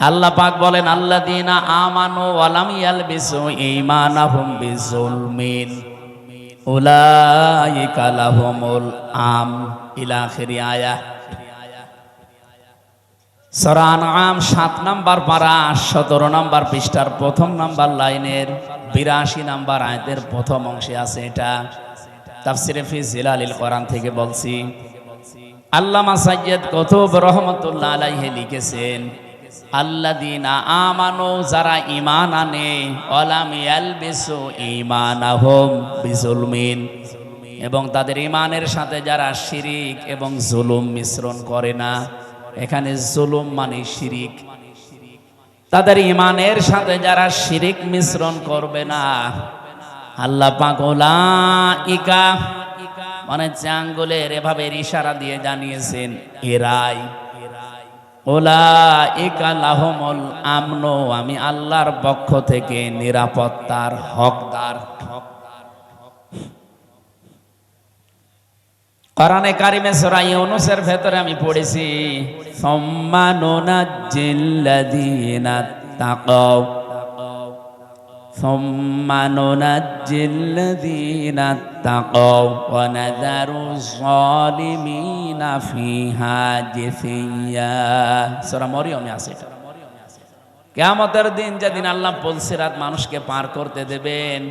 আল্লাহ পাক বলেন আল্লাহ দিনা আমানু ওয়ালাম ইয়ালবিসু ঈমানাহুম বিজুলমিন উলাইকা লাহুমুল আম। ইলা আখিরি আয়া। সূরা আনআম 7 নাম্বার পারা 17 নাম্বার পৃষ্ঠার প্রথম নাম্বার লাইনের 82 নাম্বার আয়াতের প্রথম অংশে আছে এটা। তাফসিরে ফি জিলালিল কোরআন থেকে বলছি, আল্লামা সাইয়্যিদ কুতুব রহমাতুল্লাহ আলাইহি লিখেছেন আল্লাদিনা আমানু, যারা ঈমান আনে বিজুলমিন। এবং তাদের ঈমানের সাথে যারা শিরিক এবং জুলুম মিশ্রণ করে না, এখানে জুলুম মানে শিরিক। তাদের ঈমানের সাথে যারা শিরিক মিশ্রণ করবে না, আল্লাহ পাক ইকা মানে চাঙ্গুলের এভাবে ইশারা দিয়ে জানিয়েছেন, এরাই ওলা ইকালাহমল আমনো, আমি আল্লাহর পক্ষ থেকে নিরাপত্তার হকদার। কোরআনে কারিমে সূরা অনুসের ভেতরে আমি পড়েছি সম্মানুনাজ্জিল্লাযীনা তাকাও ثم ننجي الذين اتقوا ونذر الظالمين فيها جثيا সূরা মরিয়মে আছে এটা কিয়ামতের দিন যেদিন আল্লাহ পলসিরাত মানুষকে পার করতে দেবেন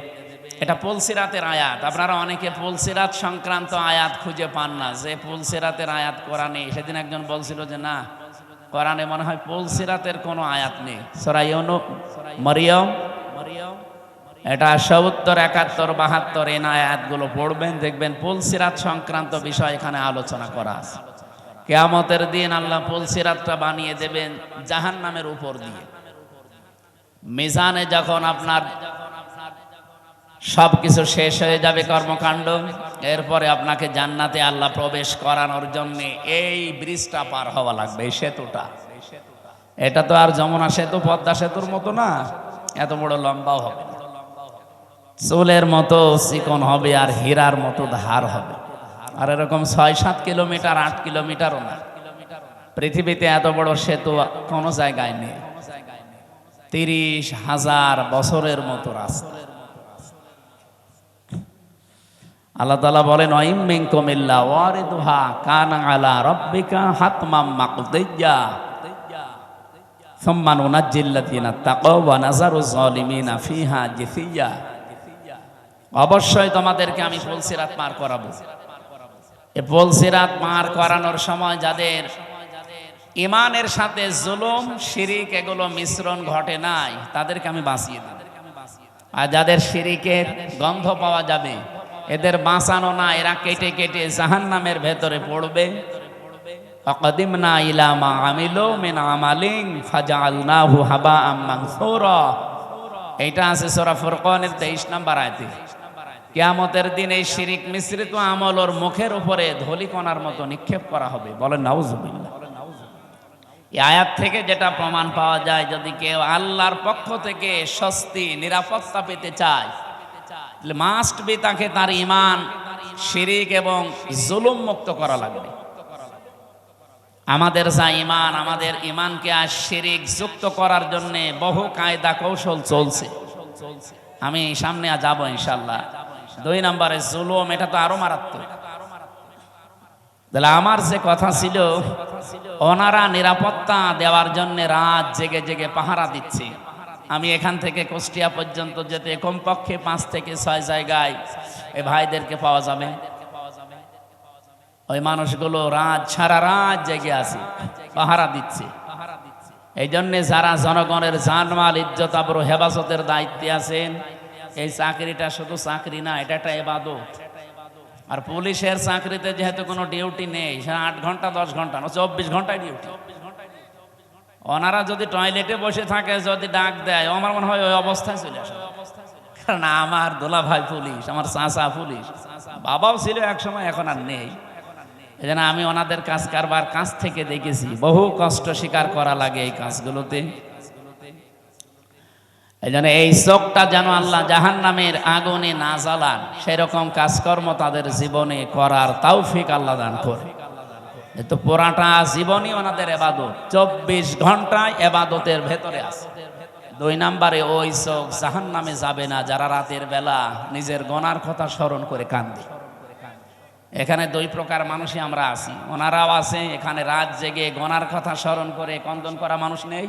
এটা পলসিরাতের আয়াত আপনারা অনেকে পলসিরাত সংক্রান্ত আয়াত খুঁজে পান না যে পলসিরাতের আয়াত কোরআনে সেদিন একজন বলছিল যে না কোরআনে মনে হয় পলসিরাতের কোনো আয়াত নেই সূরা ইউনূস মরিয়ম এটা সত্তর, একাত্তর, বাহাত্তর, এই আয়াতগুলো পড়বেন, দেখবেন পুলসিরাত সংক্রান্ত বিষয় এখানে আলোচনা করা আছে। কেয়ামতের দিন আল্লাহ পুলসিরাতটা বানিয়ে দেবেন জাহান নামের উপর দিয়ে। মিজানে যখন আপনার সব কিছু শেষ হয়ে যাবে কর্মকাণ্ড, এরপরে আপনাকে জান্নাতে আল্লাহ প্রবেশ করানোর জন্য এই ব্রিজটা পার হওয়া লাগবে, এই সেতুটা। এটা তো আর যমুনা সেতু, পদ্মা সেতুর মতো না। এত বড় লম্বাও হবে চুলের মতো চিকন হবে আর হীরার মতো ধার হবে। আর এরকম ছয় সাত কিলোমিটার, আট কিলোমিটারও না। পৃথিবীতে এত বড় সেতু কোনো জায়গায় নেই। তিরিশ হাজার বছরের মতো রাস্তা। আল্লাহ তালা বলেন অইমিং কমিল্লা ওয়ারিদুহা, কান আলা রব্বিকা হাতমাম মাকদিয়া সম্মান ওনার জিল্লাতিনা তাকওয়া নাজারু জালিমিনা ফিহা জিসিয়া। অবশ্যই তোমাদেরকে আমি পলসিরাত পার করাবো। এ করানোর সময় যাদের ইমানের সাথে জুলুম, শিরিক এগুলো মিশ্রণ ঘটে নাই, তাদেরকে আমি বাঁচিয়ে দেব। আর যাদের শিরিকের গন্ধ পাওয়া যাবে, এদের বাঁচানো না, এরা কেটে কেটে জাহান্নামের ভেতরে পড়বে। অকদিমনা ইলামা আমিলো আমালিং হাবা আছে কিয়ামতের দিন এই শিরিক মিশ্রিত আমল ওর মুখের উপরে ধলিকণার মতো নিক্ষেপ করা হবে। বলে নাউজুবিল্লাহ। এই আয়াত থেকে যেটা প্রমাণ পাওয়া যায়, যদি কেউ আল্লাহর পক্ষ থেকে স্বস্তি, নিরাপত্তা পেতে চায় মাস্ট বি তাকে তার ইমান শিরিক এবং জুলুম মুক্ত করা লাগবে। আমাদের যা ইমান আমাদের ইমানকে আর শিরিক যুক্ত করার জন্যে বহু কায়দা কৌশল চলছে। আমি সামনে আর যাব ইনশাল্লাহ দুই নম্বরে জুলুম, এটা তো আরও মারাত্মক। তাহলে আমার যে কথা ছিল, ওনারা নিরাপত্তা দেওয়ার জন্য রাত জেগে জেগে পাহারা দিচ্ছে। আমি এখান থেকে কুষ্টিয়া পর্যন্ত যেতে কমপক্ষে পাঁচ থেকে ছয় জায়গায় এই ভাইদেরকে পাওয়া যাবে। ওই মানুষগুলো রাত সারা রাত জেগে আছে, পাহারা দিচ্ছে। এই জন্যে যারা জনগণের জানমাল, ইজ্জত, আবরু, হেফাজতের দায়িত্বে আছেন, এই চাকরিটা শুধু চাকরি না, এটা একটা এবাদত। আর পুলিশের চাকরিতে যেহেতু কোনো ডিউটি নেই সে আট ঘণ্টা, দশ ঘণ্টা না, চব্বিশ ঘন্টায় ডিউটি। ওনারা যদি টয়লেটে বসে থাকে, যদি ডাক দেয়, আমার মনে হয় ওই অবস্থায় চলে আসে কারণ আমার দোলা ভাই পুলিশ, আমার চাঁচা পুলিশ, বাবাও ছিল এক সময়, এখন আর নেই। এই জন্য আমি ওনাদের কাজ কারবার কাছ থেকে দেখেছি, বহু কষ্ট স্বীকার করা লাগে এই কাজগুলোতে। এই জন্য এই চোখটা যেন আল্লাহ জাহান নামের আগুনে না জ্বালান, সেরকম কাজকর্ম তাদের জীবনে করার তৌফিক আল্লাহ দান করে তো পুরাটা জীবনই ওনাদের এবাদত, চব্বিশ ঘন্টায় এবাদতের ভেতরে আছে। দুই নাম্বারে ওই চোখ জাহান নামে যাবে না, যারা রাতের বেলা নিজের গনার কথা স্মরণ করে কান্দে। এখানে দুই প্রকার মানুষই আমরা আছি। ওনারাও আছে এখানে রাত জেগে গনার কথা স্মরণ করে কন্দন করা মানুষ নেই।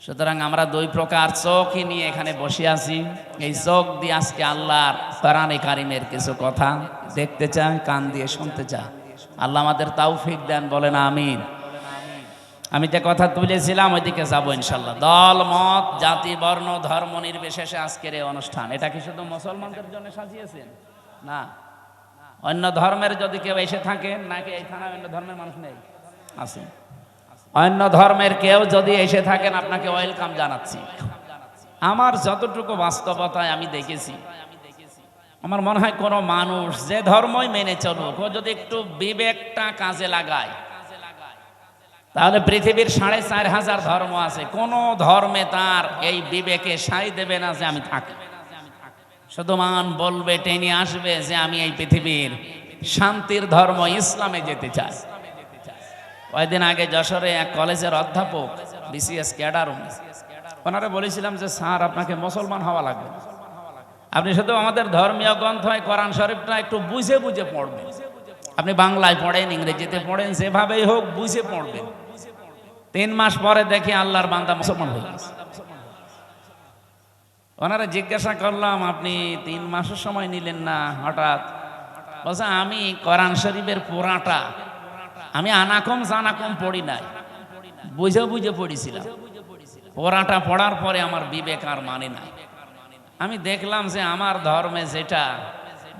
সুতরাং আমরা দুই প্রকার চোখই নিয়ে এখানে বসে আছি। এই চোখ দিয়ে আজকে আল্লাহর কোরআনে কারিমের কিছু কথা দেখতে চাই, কান দিয়ে শুনতে চাই। আল্লাহ আমাদের তৌফিক দেন, বলেন আমিন। আমি যে কথা তুলেছিলাম, ওইদিকে যাব ইনশাল্লাহ। দল, মত, জাতি, বর্ণ, ধর্ম নির্বিশেষে আজকের এই অনুষ্ঠান। এটা কি শুধু মুসলমানদের জন্য সাজিয়েছেন? না। অন্য ধর্মের যদি কেউ এসে থাকেন নাকি এইখানে অন্য ধর্মের মানুষ নেই? আছে। অন্য ধর্মের কেউ যদি এসে থাকেন, আপনাকে ওয়েলকাম জানাচ্ছি। আমার যতটুকু বাস্তবতায় আমি দেখেছি, আমার মনে হয় কোনো মানুষ যে ধর্মই মেনে চলুক, ও যদি একটু বিবেকটা কাজে লাগায়, তাহলে পৃথিবীর সাড়ে চার হাজার ধর্ম আছে। কোন ধর্মে তার এই বিবেকে সাই দেবে না যে আমি থাকি। শুধু মান বলবে, টেনে আসবে যে আমি এই পৃথিবীর শান্তির ধর্ম ইসলামে যেতে চাই। কয়েকদিন আগে যশোরে এক কলেজের অধ্যাপক, বিসিএস ক্যাডার, ওনারা বলেছিলাম যে, স্যার, আপনাকে মুসলমান হওয়া লাগবে। আপনি শুধু আমাদের ধর্মীয় গ্রন্থ কোরআন শরীফটা একটু বুঝে বুঝে পড়বেন। আপনি বাংলায় পড়েন, ইংরেজিতে পড়েন, যেভাবেই হোক বুঝে পড়বেন। তিন মাস পরে দেখি আল্লাহর বান্দা মুসলমান হয়ে গেছে। ওনারা জিজ্ঞাসা করলাম, আপনি তিন মাসের সময় নিলেন না? হঠাৎ বলছে, আমি কোরআন শরীফের পুরাটা আমি আনাকম জানাকম পড়ি নাই। বুঝে বুঝে পড়েছিলাম। পড়াটা পড়ার পরে আমার বিবেক আর মানে নাই। আমি দেখলাম যে আমার ধর্মে যেটা,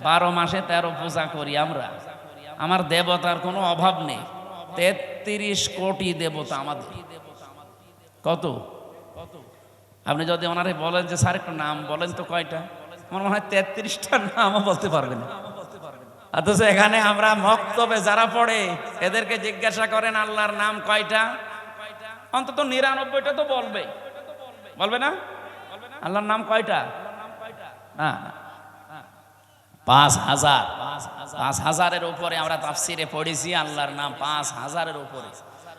বারো মাসে তেরো পূজা করি আমরা, আমার দেবতার কোনো অভাব নেই। তেত্রিশ কোটি দেবতা আমাদের। কত? আপনি যদি ওনারে বলেন যে, স্যার, একটু নাম বলেন তো কয়টা? আমার মনে হয় তেত্রিশটার নামও বলতে পারবেন। অথচ এখানে আমরা মক্তবে যারা পড়ে, এদেরকে জিজ্ঞাসা করেন, আল্লাহর নাম কয়টা? অন্তত নিরানব্বইটা তো বলবে। বলবে না? আল্লাহর নাম কয়টা? পাঁচ হাজার। পাঁচ হাজারের উপরে আমরা তাফসিরে পড়েছি, আল্লাহর নাম পাঁচ হাজারের উপরে।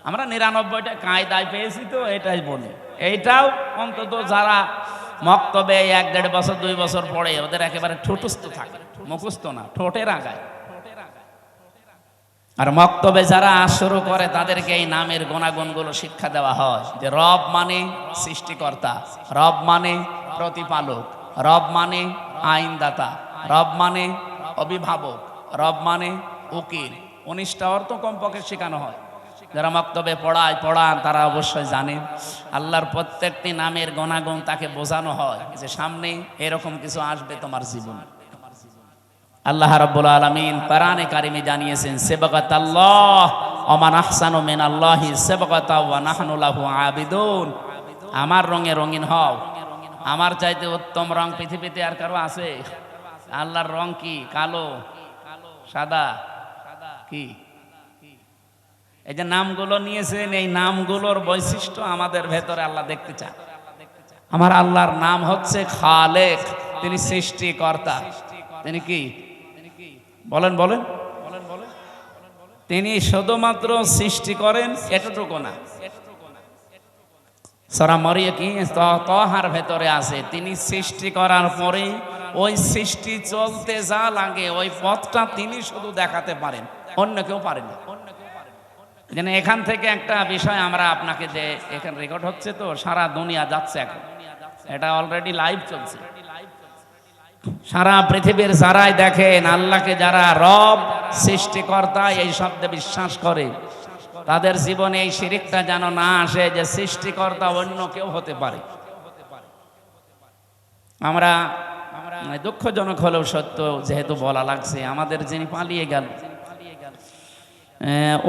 আমরা নিরানব্বইটা কায়দায় পেয়েছি তো, এটাই বলি। এইটাও অন্তত যারা মক্তবে এক দেড় বছর, দুই বছর পরে, ওদের একেবারে ঠোঁটস্থ থাকে। মুখস্থ না, ঠোঁটের আগায়। আর মক্তবে যারা শুরু করে, তাদেরকে এই নামের গুণাগুণগুলো শিক্ষা দেওয়া হয় যে রব মানে সৃষ্টিকর্তা, রব মানে প্রতিপালক, রব মানে আইনদাতা, রব মানে অভিভাবক, রব মানে উকিল। উনিশটা অর্থ কমপক্ষে শেখানো হয়। যারা মক্তবে পড়ায়, পড়ান, তারা অবশ্যই জানেন, আল্লাহর প্রত্যেকটি নামের গণাগুণ তাকে বোঝানো হয় যে সামনে এরকম কিছু আসবে তোমার জীবনে। আল্লাহ রাব্বুল আলামিন কোরআনে কারিমে জানিয়েছেন সেবাকাত আল্লাহ ওমান আহসানু মিন আল্লাহি সেবাকাতা ওয়া নাহনু লাহু আবিদুন। আমার রঙে রঙিন হও। আমার চাইতে উত্তম রং পৃথিবীতে আর কারও আছে? আল্লাহর রং কি? কালো? সাদা? কি? এই যে নামগুলো নিয়েছেন, এই নামগুলোর বৈশিষ্ট্য আমাদের ভেতরে আল্লাহ দেখতে চান। আমার আল্লাহর নাম হচ্ছে খালেক, তিনি সৃষ্টিকর্তা। তিনি কি? বলেন বলেন। তিনি শুধুমাত্র সৃষ্টি করেন এতটুকু না। সরা মরিয়ে কি? তহার ভেতরে আছে। তিনি সৃষ্টি করার পরে ওই সৃষ্টি চলতে যা লাগে, ওই পথটা তিনি শুধু দেখাতে পারেন, অন্য কেউ পারেন না। যেন এখান থেকে একটা বিষয় আমরা আপনাকে যে এখানে রেকর্ড হচ্ছে তো, সারা দুনিয়া যাচ্ছে এখন। এটা অলরেডি লাইভ চলছে। সারা পৃথিবীর যারাই দেখেন, আল্লাহকে যারা রব, সৃষ্টিকর্তা, এই শব্দে বিশ্বাস করে, তাদের জীবনে এই শিরিকটা যেন না আসে যে সৃষ্টিকর্তা অন্য কেউ হতে পারে। আমরা, দুঃখজনক হলেও সত্য, যেহেতু বলা লাগছে, আমাদের যিনি পালিয়ে গেল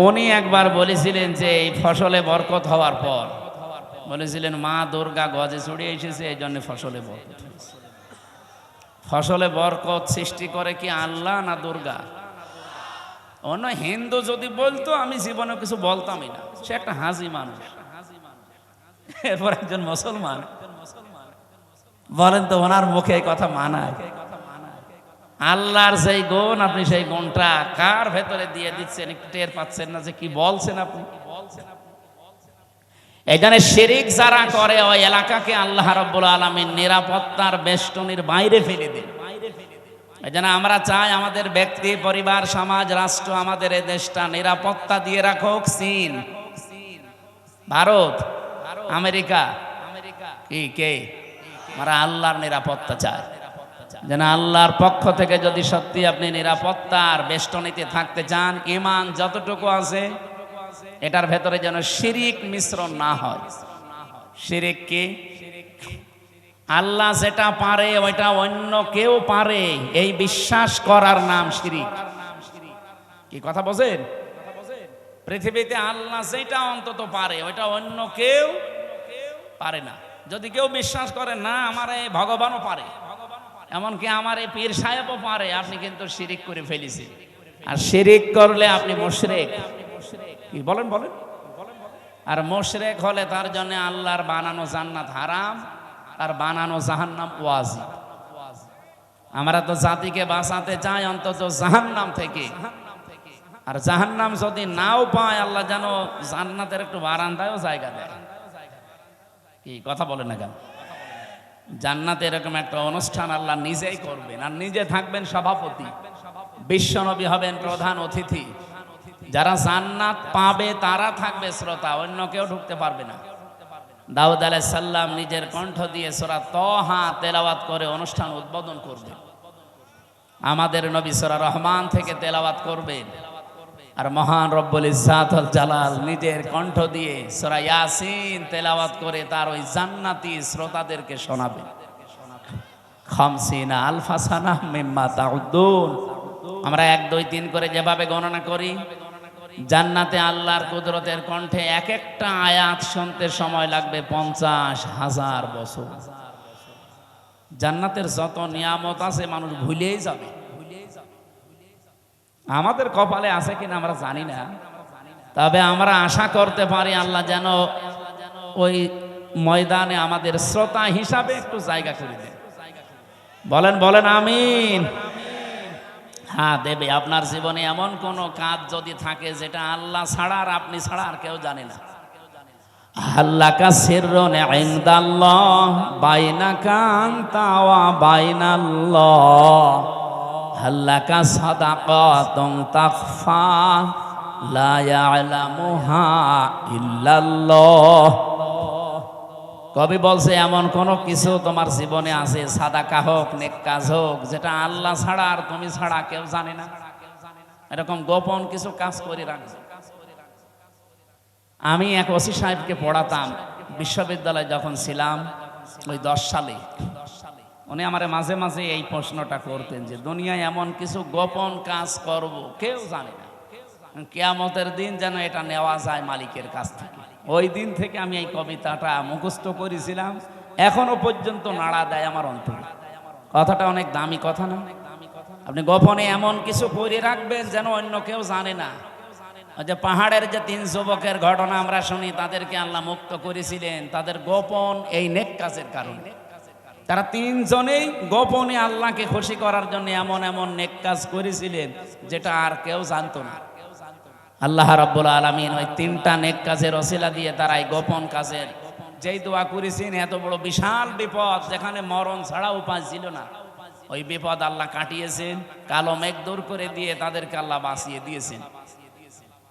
উনি একবার বলেছিলেন যে এই ফসলে বরকত হওয়ার পর। বলেছিলেন, মা দুর্গা গজে চড়ে এসেছে, এই জন্য ফসলে বরকত ফসলে বরকত সৃষ্টি করে কি আল্লাহ না দুর্গা? অন্য হিন্দু যদি বলতো, আমি জীবনে কিছু বলতামই না। সে একটা হাজি মানুষ। এরপর একজন মুসলমান। বলেন তো, ওনার মুখে কথা মানায়? আল্লাহর সেই গুণ, আপনি সেই গুণটা কার ভেতরে দিয়ে দিচ্ছেন? একটু টের পাচ্ছেন না যে কি বলছেন আপনি? এখানে শিরিক যারা করে, ওই এলাকাকে আল্লাহ রব্বুল আলমীর নিরাপত্তার বেষ্টনীর বাইরে ফেলে দেন। এই জন্য আমরা চাই আমাদের ব্যক্তি, পরিবার, সমাজ, রাষ্ট্র, আমাদের এই দেশটা নিরাপত্তা দিয়ে রাখুক। চীন, ভারত, আমেরিকা আমেরিকা কি কে? আমরা আল্লাহর নিরাপত্তা চাই। যেন আল্লাহর পক্ষ থেকে যদি সত্যি আপনি নিরাপত্তার বেষ্টনীতে থাকতে চান ইমান যতটুকু আছে, এটার ভেতরে যেন শিরিক মিশ্রণ না হয়। শিরিক কি? আল্লাহ যেটা পারে, ওইটা অন্য কেউ পারে। এই বিশ্বাস করার নাম শিরিক। কি কথা বোঝেন পৃথিবীতে আল্লাহ যেটা অন্তত পারে, ওইটা অন্য কেউ পারে না। যদি কেউ বিশ্বাস করে, না, আমার এই ভগবানও পারে। এমনকি আমার এই পীর সাহেবও পারে, আপনি কিন্তু শিরিক করে ফেলেছি আর শিরিক করলে আপনি মোশরেক। কি, বলেন বলেন। আর মোশরেক হলে তার জন্য আল্লাহর বানানো জান্নাত হারাম আর বানানো জাহান্নাম ওয়াজি আমরা তো জাতিকে বাঁচাতে চাই, অন্তত জাহান্নাম থেকে। আর জাহান্নাম যদি নাও পায়, আল্লাহ যেন জান্নাতের একটু বারান্দায়ও জায়গা দেয়। কি, কথা বলে না কেন? জান্নাতে এরকম একটা অনুষ্ঠান আল্লাহ নিজেই করবেন, আর নিজে থাকবেন সভাপতি। বিশ্বনবী হবেন প্রধান অতিথি। যারা জান্নাত পাবে, তারা থাকবে শ্রোতা, অন্য কেউ ঢুকতে পারবে না। দাউদ আলাহ সাল্লাম নিজের কণ্ঠ দিয়ে সোরা তহা তেলাওয়াত করে অনুষ্ঠান উদ্বোধন করবে। আমাদের নবী সোরা রহমান থেকে তেলাওয়াত করবেন। আর মহান রব্বুল ইসাতুল জালাল নিজের কণ্ঠ দিয়ে সোরা ইয়াসিন তেলাওয়াত করে তার ওই জান্নাতি শ্রোতাদেরকে শোনাবেন খামসিনা আলফাসানা মিম্মা তাউদ্দুন। আমরা এক, দুই, তিন করে যেভাবে গণনা করি, জান্নাতে আল্লাহর কুদরতের কণ্ঠে এক একটা আয়াত শুনতে সময় লাগবে পঞ্চাশ হাজার বছর। জান্নাতের যত নিয়ামত আছে মানুষ ভুলেই যাবে। আমাদের কপালে আছে কিনা আমরা জানি না। তবে আমরা আশা করতে পারি আল্লাহ যেন ওই ময়দানে আমাদের শ্রোতা হিসাবে একটু জায়গা করে দেন। বলেন বলেন, আমিন। হ্যাঁ দেবে, আপনার জীবনে এমন কোন কাজ যদি থাকে যেটা আল্লাহ ছাড়া আর আপনি ছাড়া আর কেউ জানে না। আল্লাহ কা সিররুন ইনদাল্লাহ, বাইনাকা আনতা ওয়া বাইনাল্লাহ। আল্লাহ কা সাদাকাতুন তাখফা, লা ইয়ালামুহা ইল্লাল্লাহ। কবি বলছে, এমন কোনো কিছু তোমার জীবনে আছে সাদা হোক, নেক কাজ হোক, যেটা আল্লাহ ছাড়া আর তুমি ছাড়া কেউ জানে না? এরকম গোপন কিছু কাজ করে রাখছে আমি এক ওসি সাহেবকে পড়াতাম, বিশ্ববিদ্যালয়ে যখন ছিলাম, ওই দশ সালে। উনি আমার মাঝে মাঝে এই প্রশ্নটা করতেন যে, দুনিয়ায় এমন কিছু গোপন কাজ করব? কেউ জানে না। কেয়ামতের দিন যেন এটা নেওয়া যায় মালিকের কাছ থেকে। ওই দিন থেকে আমি এই কবিতাটা মুখস্থ করেছিলাম। এখনও পর্যন্ত নাড়া দেয় আমার অন্তরে। কথাটা অনেক দামি কথা না? আপনি গোপনে এমন কিছু করে রাখবেন যেন অন্য কেউ জানে না। যে পাহাড়ের যে তিন যুবকের ঘটনা আমরা শুনি, তাদেরকে আল্লাহ মুক্ত করেছিলেন। তাদের গোপন এই নেক কাজের কারণে। তারা তিনজনেই গোপনে আল্লাহকে খুশি করার জন্য এমন এমন নেক কাজ করেছিলেন যেটা আর কেউ জানতো না। আল্লাহ রাব্বুল আলমিন ওই তিনটা নেক কাজের অশিলা দিয়ে তারা এই গোপন কাজের যেই দোয়া করেছেন, এত বড় বিশাল বিপদ যেখানে মরণ ছাড়া উপায় ছিল না। ওই বিপদ আল্লাহ কাটিয়েছেন, কালো মেঘ দূর করে দিয়ে তাদেরকে আল্লাহ বাঁচিয়ে দিয়েছেন।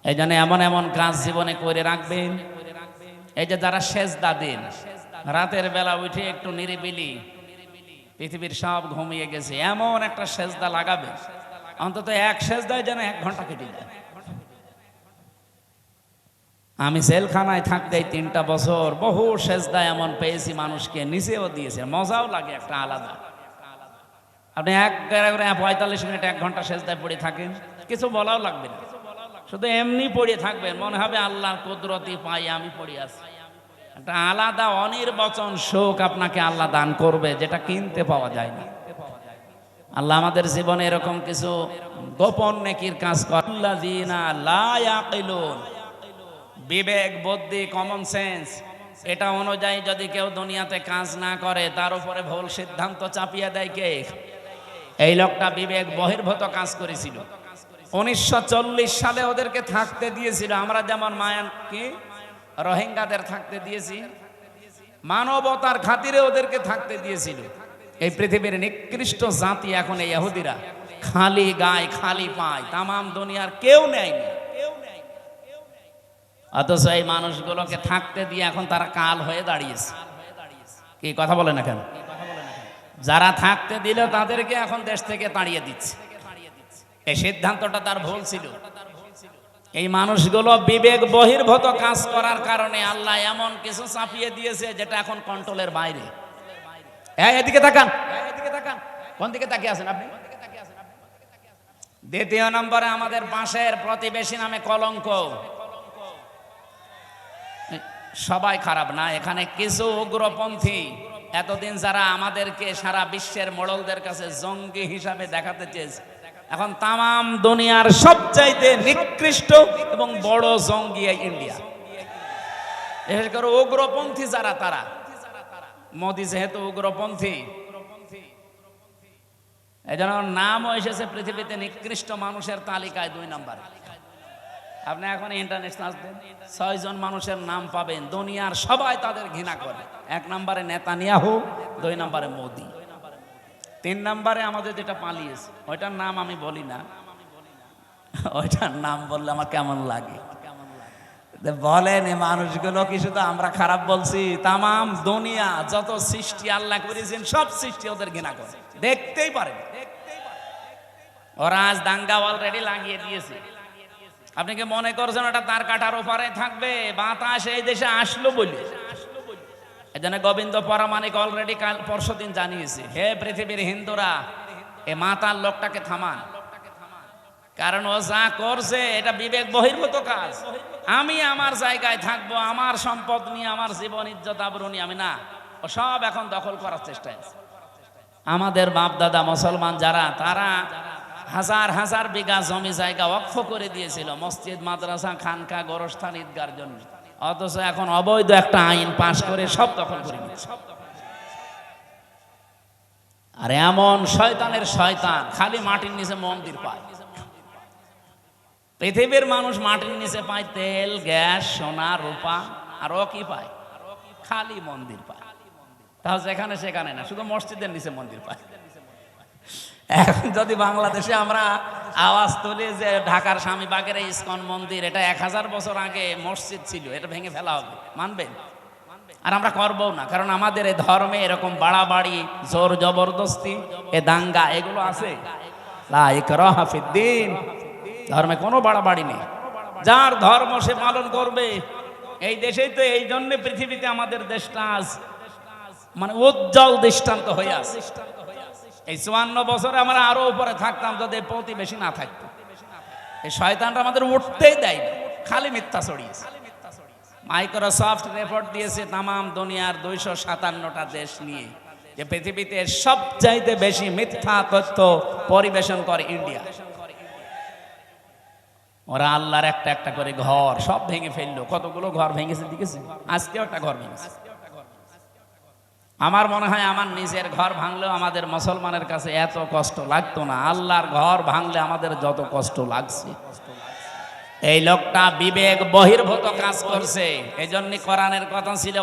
এই জন্য এমন এমন কাজ জীবনে করে রাখবেন। এই যে যারা সেজদা দেন রাতের বেলা উঠে একটু নিরিবিলি পৃথিবীর সব ঘুমিয়ে গেছে। এমন একটা সেজদা লাগাবে। অন্তত এক সেজদায় যেন এক ঘণ্টা কেটে যায়। আমি জেলখানায় থাকতে তিনটা বছর বহু সেজদা এমন পেয়েছি মানুষকে নিচেও দিয়েছে। মজাও লাগে, একটা আলাদা। আপনি এক পঁয়তাল্লিশ মিনিট এক ঘণ্টা সেজদায় পড়ে থাকেন, কিছু বলাও লাগবে না। শুধু এমনি পড়ে থাকবেন, মনে হবে আল্লাহর কুদরতি পাই আমি পড়ে আছি। একটা আলাদা অনির্বচন শোক আপনাকে আল্লাহ দান করবে, যেটা কিনতে পাওয়া যায় না। আল্লাহ আমাদের জীবনে এরকম কিছু গোপন নেকির কাজ করে। বিবেক, বুদ্ধি কমন সেন্স এটা অনুযায়ী যদি কেউ দুনিয়াতে কাজ না করে, তার উপরে ভুল সিদ্ধান্ত চাপিয়ে দেয় কে? এই লোকটা বিবেক বহির্ভূত কাজ করেছিল। উনিশশো চল্লিশ সালে ওদেরকে থাকতে দিয়েছিল। আমরা যেমন মায়ান কি? রোহিঙ্গাদের থাকতে দিয়েছি। মানবতার খাতিরে ওদেরকে থাকতে দিয়েছিল। এই পৃথিবীর নিকৃষ্ট জাতি এখন এই ইহুদিরা। খালি গায় খালি পায়। তামাম দুনিয়ার কেউ নেয়নি অথচ এই মানুষগুলোকে থাকতে দিয়ে এখন তারা কাল হয়ে দাঁড়িয়েছে। কি কথা বলে না কেন? যারা থাকতে দিল তাদেরকে এখন দেশ থেকে তাড়িয়ে দিচ্ছে। এই সিদ্ধান্তটা তার ভুল ছিল। এই মানুষগুলো বিবেক বহির্ভূত কাজ করার কারণে আল্লাহ এমন কিছু চাপিয়ে দিয়েছে যেটা এখন কন্ট্রোলের বাইরে। এদিকে তাকান। এদিকে তাকান। কোন দিকে তাকিয়ে আছেন আপনি? দ্বিতীয় নম্বরে আমাদের পাশের প্রতিবেশী নামে কলঙ্ক। সবাই খারাপ না, এখানে কিছু উগ্রপন্থী। এতদিন যারা আমাদেরকে সারা বিশ্বের মোড়লদের কাছে জঙ্গি হিসাবে দেখাতে চেয়েছে। এখন তামাম দুনিয়ার সবচাইতে নিকৃষ্ট এবং বড় জঙ্গি ইন্ডিয়া। বিশেষ করে উগ্রপন্থী যারা, তারা। মোদি যেহেতু উগ্রপন্থী এই জন্য নামও এসেছে পৃথিবীতে নিকৃষ্ট মানুষের তালিকায় দুই নম্বরে। আপনি এখন দেন ছয়জন মানুষের নাম পাবেন, দুনিয়ার সবাই তাদের ঘৃণা করে। এক নম্বরে নেতানিয়াহু, দুই নম্বরে মোদি। তিন নম্বরে আমাদের যেটা পালিয়েছে, ওইটার নাম আমি বলি না। ওইটার নাম বললে আমার কেমন লাগে? বলেন এই মানুষগুলো কি শুধু আমরা খারাপ বলছি? তামাম দুনিয়া, যত সৃষ্টি আল্লাহ করেছেন, সব সৃষ্টি ওদের ঘৃণা করে। দেখতেই পারে ওরা আজ দাঙ্গা অলরেডি লাগিয়ে দিয়েছে। আপনি কি মনে করছেন ওটা তার কাটার ওপারে থাকবে? বাতাস এই দেশে আসলো বলে। এজন্য গোবিন্দ পরামানিক অলরেডি কাল পরশু দিন জানিয়েছে, হে পৃথিবীর হিন্দুরা, এ মাতার লোকটাকে থামান। কারণ ও যা করছে, এটা বিবেক বহির্ভূত কাজ। আমি আমার জায়গায় থাকব, আমার সম্পদ নিয়ে, আমার জীবন, ইজ্জত আবরু নিয়ে, আমি না। ও সব এখন দখল করার চেষ্টায় আছে। আমাদের বাপ দাদা মুসলমান যারা, তারা হাজার হাজার বিঘা জমি জায়গা অক্ষ করে দিয়েছিল, মসজিদ, মাদ্রাসা, খানকা, গোরস্থান, ঈদগার জন্য। অথচ এখন অবৈধ একটা আইন পাশ করে সব দখল করে নিচ্ছে। আর এমন শয়তানের শয়তান, খালি মাটির নিচে মন্দির পায়। পৃথিবীর মানুষ মাটির নিচে পায়, তেল, গ্যাস, সোনা, রূপা, আর ও কি পায়? খালি মন্দির পায়। তাহলে যেখানে সেখানে না, শুধু মসজিদের নিচে মন্দির পায়। এখন যদি বাংলাদেশে আমরা আওয়াজ তুলি যে ঢাকার স্বামীবাগের এই ইস্কন মন্দির, এটা এক হাজার বছর আগে মসজিদ ছিল, এটা ভেঙে ফেলা হবে, মানবেন? আর আমরা করব না, কারণ আমাদের এই ধর্মে এরকম বাড়াবাড়ি, জোর জবরদস্তি, এ দাঙ্গা, এগুলো আছে। ধর্মে কোনো বাড়াবাড়ি নেই। যার ধর্ম সে পালন করবে। এই দেশেই তো এই জন্য পৃথিবীতে আমাদের দেশটা আজ মানে উজ্জ্বল দৃষ্টান্ত হয়ে আছে। এই চুয়ান্ন বছরে আমরা আরও উপরে থাকতাম যদি প্রতিবেশী না থাকতো। এই শয়তানটা আমাদের উঠতেই দেয় খালি মিথ্যা ছড়িয়েছে। মাইক্রোসফট রিপোর্ট দিয়েছে তামাম দুনিয়ার দুইশো সাতান্নটা দেশ নিয়ে, যে পৃথিবীতে সবচাইতে বেশি মিথ্যা তথ্য পরিবেশন করে ইন্ডিয়া। ওরা আল্লাহর একটা একটা করে ঘর সব ভেঙে ফেলল, কতগুলো ঘর ভেঙেছে দেখেছে আজকেও একটা ঘর ভেঙেছে। আমার মনে হয় আমার নিজের ঘর ভাঙলেও আমাদের মুসলমানের কাছে এত কষ্ট লাগতো না। আল্লাহর ঘর ভাঙলে আমাদের যত কষ্ট লাগছে। এই লোকটা বিবেক বহির্ভূত কাজ করছে। এই জন্য কোরআনের কথা ছিল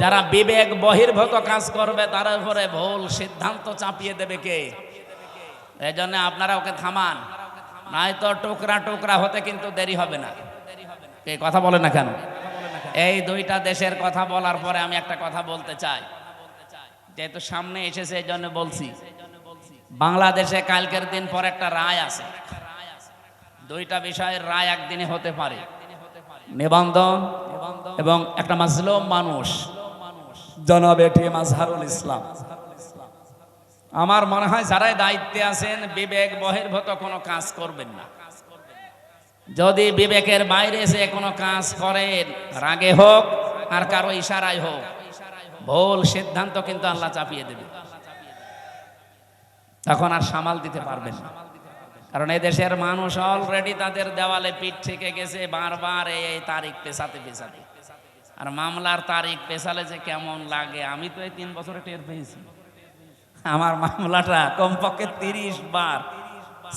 যারা বিবেক বহির্ভূত কাজ করবে, তার উপরে ভুল সিদ্ধান্ত চাপিয়ে দেবে কে? এই জন্য আপনারা ওকে থামান। নাই তো টুকরা টুকরা হতে কিন্তু দেরি হবে না। কথা বলে না কেন? এই দুইটা দেশের কথা বলার পরে আমি একটা কথা বলতে চাই। যেহেতু সামনে এসেছে, এই জন্য বলছি। বাংলাদেশে কালকের দিন পর একটা রায় আছে। দুইটা বিষয়ের রায় একদিনে হতে পারে। নিবন্ধন এবং একটা মাজলুম মানুষ। জনাবে টি মাজহারুল ইসলাম। আমার মনে হয় যারাই দায়িত্বে আছেন, বিবেক বহির্ভূত কোনো কাজ করবেন না। যদি বিবেকের বাইরে এসে কোনো কাজ করেন, রাগে হোক আর কারও ইশারায় হোক, ভুল সিদ্ধান্ত কিন্তু আল্লাহ চাপিয়ে দেবে। তখন আর সামাল দিতে পারবেন না। কারণ দেশের মানুষ অলরেডি তাদের দেওয়ালে পিঠ থেকে গেছে, বারবার এই তারিখ পেছাতে পেছাতে। আর মামলার তারিখ পেছালে যে কেমন লাগে, আমি তো এই তিন বছরে টের পেয়েছি। আমার মামলাটা কমপক্ষে তিরিশ বার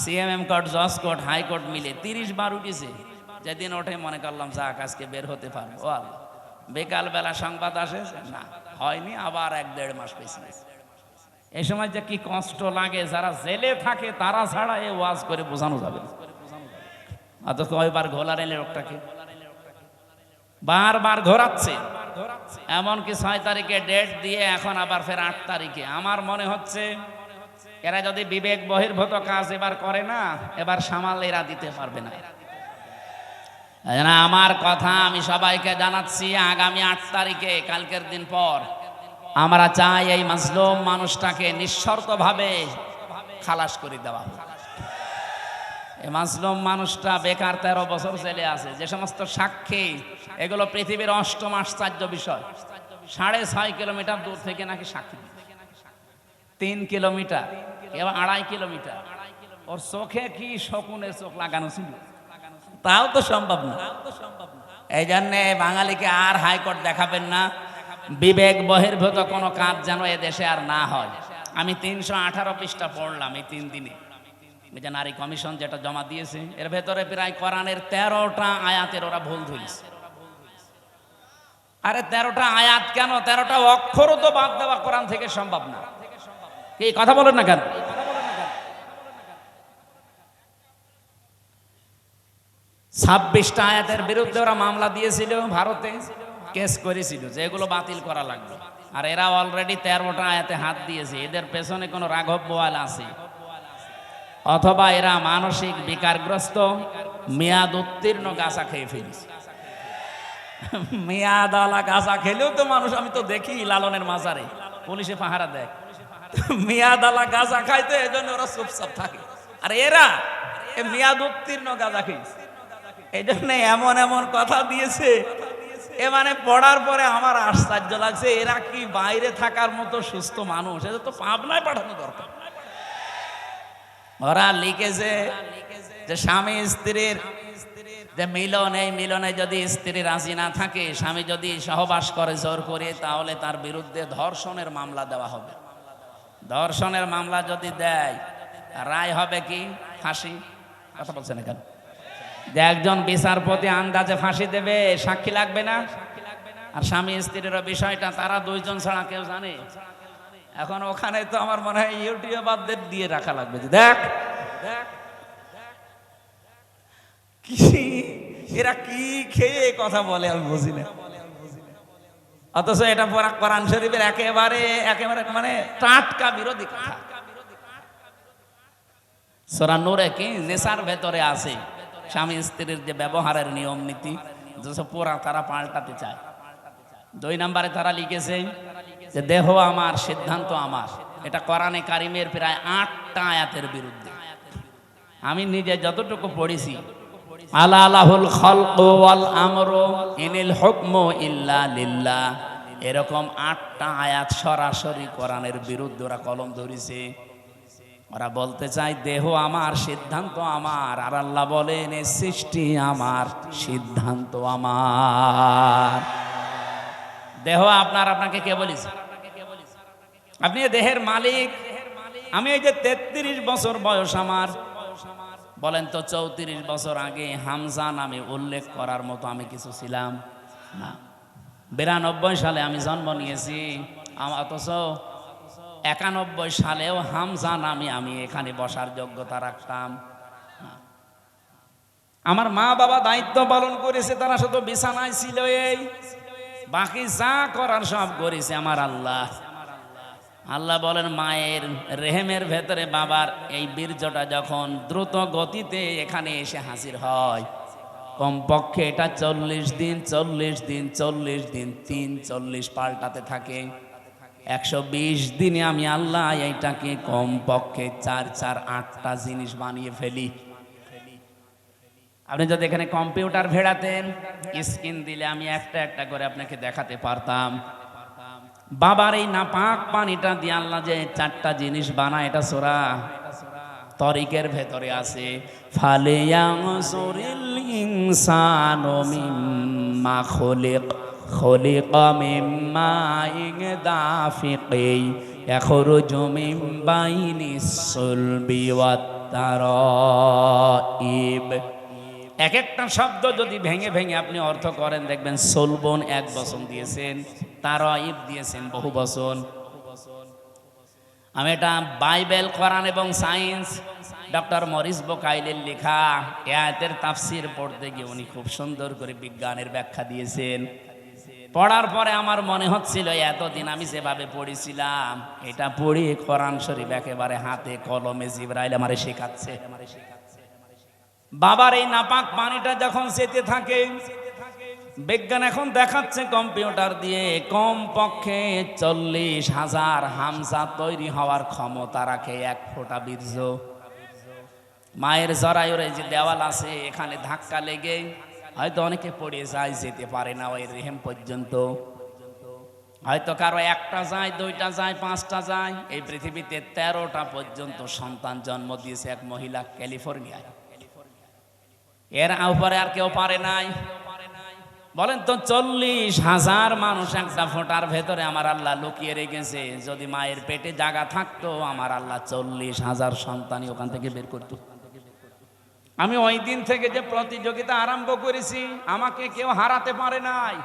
সিএমএম কোর্ট, জজ কোর্ট হাইকোর্ট মিলে তিরিশ বার উঠেছে। যেদিন ওঠে মনে করলাম, যাক, আজকে বের হতে পারব। ও আল্লাহ বেকাল বেলা সংবাদ আসে? না, হয়নি, আবার এক দেড় মাস পেছনে এই সময় যে কি কষ্ট লাগে, যারা জেলে থাকে, তারা ছাড়া এ ওয়াজ করে বোঝানো যাবে। অথচ কয়বার ঘোলা রেলে লোকটাকে? বারবার ঘোরাচ্ছে। এমনকি ছয় তারিখে ডেট দিয়ে এখন আবার ফের আট তারিখে। আমার মনে হচ্ছে এরা যদি বিবেক বহির্ভূত কাজ এবার করে না, এবার সামাল এরা দিতে পারবে না আমার কথা আমি সবাইকে জানাচ্ছি, আগামী আট তারিখে, কালকের দিন পর আমরা চাই এই মাজলুম মানুষটাকে নিঃশর্তভাবে খালাস করে দেওয়া। এই মাজলুম মানুষটা বেকার তেরো বছর জেলে আছে যে সমস্ত সাক্ষী, এগুলো পৃথিবীর অষ্টম আশ্চর্য বিষয় সাড়ে ছয় কিলোমিটার দূর থেকে নাকি সাক্ষী। তিন কিলোমিটার, এবার আড়াই কিলোমিটার। ওর চোখে কি শকুনের চোখ লাগানো ছিল? তাও তো সম্ভব না। এই জন্যে বাঙালিকে আর হাইকোর্ট দেখাবেন না। বিবেক বহির্ভূত কোনো কাজ যেন দেশে আর না হয়। আমি তিনশো আঠারো পৃষ্ঠা পড়লাম এই তিন দিনে। যে নারী কমিশন যেটা জমা দিয়েছে, এর ভেতরে প্রায় কোরআনের তেরোটা আয়াতের ওরা ভুল ধরেছে আরে তেরোটা আয়াত কেন? তেরোটা অক্ষরও তো বাদ দেওয়া কোরআন থেকে সম্ভব না। কি কথা বলেন না কেন? ছাব্বিশটা আয়াতের বিরুদ্ধে ওরা মামলা দিয়েছিল ভারতে, কেস করেছিল, যে এগুলো বাতিল করা লাগবে আর এরা অলরেডি তেরোটা আয়াতে হাত দিয়েছে, এদের পেছনে কোনো রাঘব বোয়াল আছে। অথবা এরা মানসিক বিকারগ্রস্ত, মেয়াদ উত্তীর্ণ গাছা খেয়ে ফেলেছে। মেয়াদ আলা গাছা খেলেও তো মানুষ, আমি তো দেখি লালনের মাজারে। পুলিশে পাহারা দেয়। মেয়াদ আলা গাছা খাইতে এই ওরা চুপচাপ থাকে। আর এরা মেয়াদ উত্তীর্ণ গাঁজা খেয়েছে। এই এমন এমন কথা দিয়েছে, এ মানে পড়ার পরে আমার আশ্চর্য লাগছে, এরা কি বাইরে থাকার মতো সুস্থ মানুষ? তো পাবনায় পাঠানো দরকার। ওরা লিখেছে যে স্বামী স্ত্রীর যে মিলন, এই মিলনে যদি স্ত্রী রাজি না থাকে, স্বামী যদি সহবাস করে জোর করে, তাহলে তার বিরুদ্ধে ধর্ষণের মামলা দেওয়া হবে। ধর্ষণের মামলা যদি দেয়, রায় হবে কি? ফাঁসি। কথা বলছেন এখানে। একজন বিচারপতি আন্দাজে ফাঁসি দেবে, সাক্ষী লাগবে না? আর স্বামী স্ত্রীর বিষয়টা, তারা দুইজন ছাড়া কেউ জানে? এখন ওখানে তো আমার মনে হয় ইউটিউবারদের দিয়ে রাখা লাগবে যে, দেখ। এরা কি খেয়ে কথা বলে আমি বুঝি না। অথচ এটা পড়া কোরআন শরীফের একেবারে একেবারে মানে টাটকা বিরোধী কথা। সোরা নূরে কি? নেশার ভেতরে আছে। স্বামী স্ত্রীর যে ব্যবহারের নিয়ম নীতি, যেসব তারা পাল্টাতে চায়। দুই নম্বরে তারা লিখেছে যে, দেহ আমার, সিদ্ধান্ত আমার। এটা কোরআনে কারিমের প্রায় আটটা আয়াতের বিরুদ্ধে। আমি নিজে যতটুকু পড়েছি আলা আলাহুল খলক ওয়াল আমরু, ইনিল হুকমু ইল্লা লিল্লাহ। এরকম আটটা আয়াত সরাসরি কোরআনের বিরুদ্ধে ওরা কলম ধরেছে। ওরা বলতে চায়, দেহ আমার, সিদ্ধান্ত আমার। আর আল্লাহ বলেন, এ সৃষ্টি আমার, সিদ্ধান্ত আমার। দেহ আপনার, আপনাকে কে বলিস আপনি দেহের মালিক। আমি এই যে তেত্রিশ বছর বয়স আমার। বলেন তো চৌত্রিশ বছর আগে হামজা নামে উল্লেখ করার মতো আমি কিছু ছিলাম না। বিরানব্বই সালে আমি জন্ম নিয়েছি। অথচ একানব্বই সালেও হামজা নামে আমি এখানে বসার যোগ্যতা রাখতাম আমার মা বাবা দায়িত্ব পালন করেছে, তারা শুধু বিছানায় ছিল এই। বাকি যা করার সব করেছে আমার আল্লাহ। আল্লাহ বলেন, মায়ের রেহেমের ভেতরে বাবার এই বীর্যটা যখন দ্রুত গতিতে এখানে এসে হাজির হয়, কমপক্ষে এটা চল্লিশ দিন চল্লিশ দিন চল্লিশ দিন, তিন চল্লিশ পাল্টাতে থাকে। একশো বিশ দিনে আমি আল্লাহ এইটাকে কমপক্ষে চার চার, আটটা জিনিস বানিয়ে ফেলি। আপনি যদি এখানে কম্পিউটার ভেড়াতেন, স্ক্রিন দিলে আমি একটা একটা করে আপনাকে দেখাতে পারতাম। বাবার এই নাপাক পানিটা দিয়ে আল্লাহ যে চারটা জিনিস বানায় এটা সোরা তরিকের ভেতরে আছে ফালিয়াংসুরিল ইনসানু মিম্মা খুলিক خلق من ماء دافق يخرج من بين الصلب والترائب এক একটা শব্দ যদি ভেঙে ভেঙে আপনি অর্থ করেন দেখবেন সোলবন এক বচন দিয়েছেন তারাইব দিয়েছেন বহু বচন আমি এটা বাইবেল, কোরআন এবং সায়েন্স, ডক্টর মরিস বোকাইলের লেখা, এ আয়াতের তাফসির পড়তে গিয়ে উনি খুব সুন্দর করে বিজ্ঞানের ব্যাখ্যা দিয়েছেন। পড়ার পরে আমার মনে হচ্ছিল, এতদিন আমি যেভাবে পড়েছিলাম, এটা পড়ি কোরআন শরীফ একেবারে হাতে কলমে জিব্রাইল আমারে শেখাচ্ছে। বাবার এই নাপাক পানিটা যখন যেতে থাকে বিজ্ঞান এখন দেখাচ্ছে কম্পিউটার দিয়ে। কম পক্ষে চল্লিশ হাজার হামজা তৈরি হওয়ার ক্ষমতা রাখে এক ফোঁটা বীর্য। মায়ের জরায়ুর এই যে দেওয়াল আছে, এখানে ধাক্কা লেগে হয়তো অনেকে পড়ে যায়, যেতে পারে না ওই রেহেম পর্যন্ত। হয়তো কারও একটা যায়, দুইটা যায়, পাঁচটা যায়। এই পৃথিবীতে তেরোটা পর্যন্ত সন্তান জন্ম দিয়েছে এক মহিলা ক্যালিফোর্নিয়ায়। এর উপরে আর কেউ পারে নাই। বলেন তো চল্লিশ হাজার মানুষ একটা ফোঁটার ভেতরে আমার আল্লাহ লুকিয়ে রেখেছে। যদি মায়ের পেটে জায়গা থাকতো, আমার আল্লাহ চল্লিশ হাজার সন্তানই ওখান থেকে বের করতো। আমি ওই দিন থেকে যে প্রতিযোগিতা আরম্ভ করেছি, আমাকে কেউ হারাতে পারে নাই।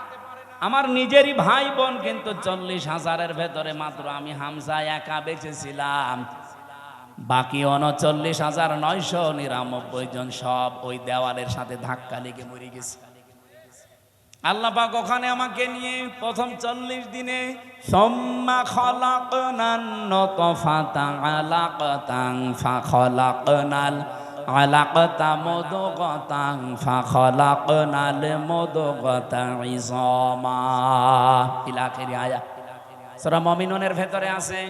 আমার নিজেরই ভাই বোন কিন্তু চল্লিশ হাজারের ভেতরে মাত্র আমি হামজা একা বেঁচেছিলাম। বাকি উনচল্লিশ হাজার নয়শো নিরানব্বই জন সব ওই দেওয়ালের সাথে ধাক্কা লেগে মরে গেছে। আল্লাহ পাক ওখানে আমাকে নিয়ে প্রথম চল্লিশ দিনে, সম্মা খলাকনান নতফাতাং আলাকতাং ফা খলাকনাল আলাকতা মদগতাং ফা খলাকনাল মদগতা ইজমা। ইলাখের আয়া। সূরা মুমিনুনের ভেতরে আছে।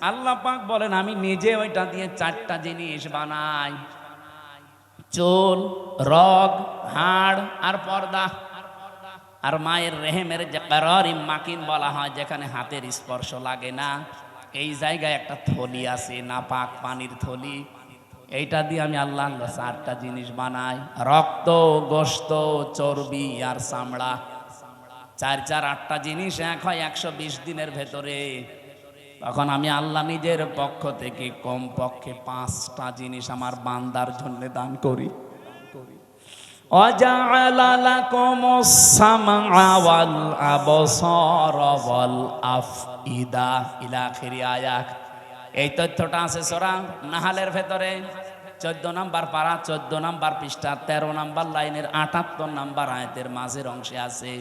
আল্লাহ পাক বলেন, আমি নিজে ওইটা দিয়ে চারটা জিনিস বানাই। চুল, রগ, হাড় আর পর্দা। আর মায়ের রেহেমের যে কারারি মাকিন বলা হয়, যেখানে হাতের স্পর্শ লাগে না, এই জায়গায় একটা থলি আছে, না পাক পানির থলি। এইটা দিয়ে আমি আল্লাহ চারটা জিনিস বানাই। রক্ত গোস্ত চর্বি আর চামড়া। চার চার, আটটা জিনিস এক হয় একশো বিশ দিনের ভেতরে। তখন আমি আল্লাহ নিজের পক্ষ থেকে কম পক্ষে পাঁচটা জিনিস আমার বান্দার জন্য দান করি। وجعل لكم السمع والأبصار والأفئدة إلى آخر آيات এই তথ্যটা আছে সোরা নাহালের ভেতরে চোদ্দ নাম্বার পারা চোদ্দ নাম্বার পৃষ্ঠা তেরো নাম্বার লাইনের আটাত্তর নাম্বার আয়াতের মাঝের অংশে আছে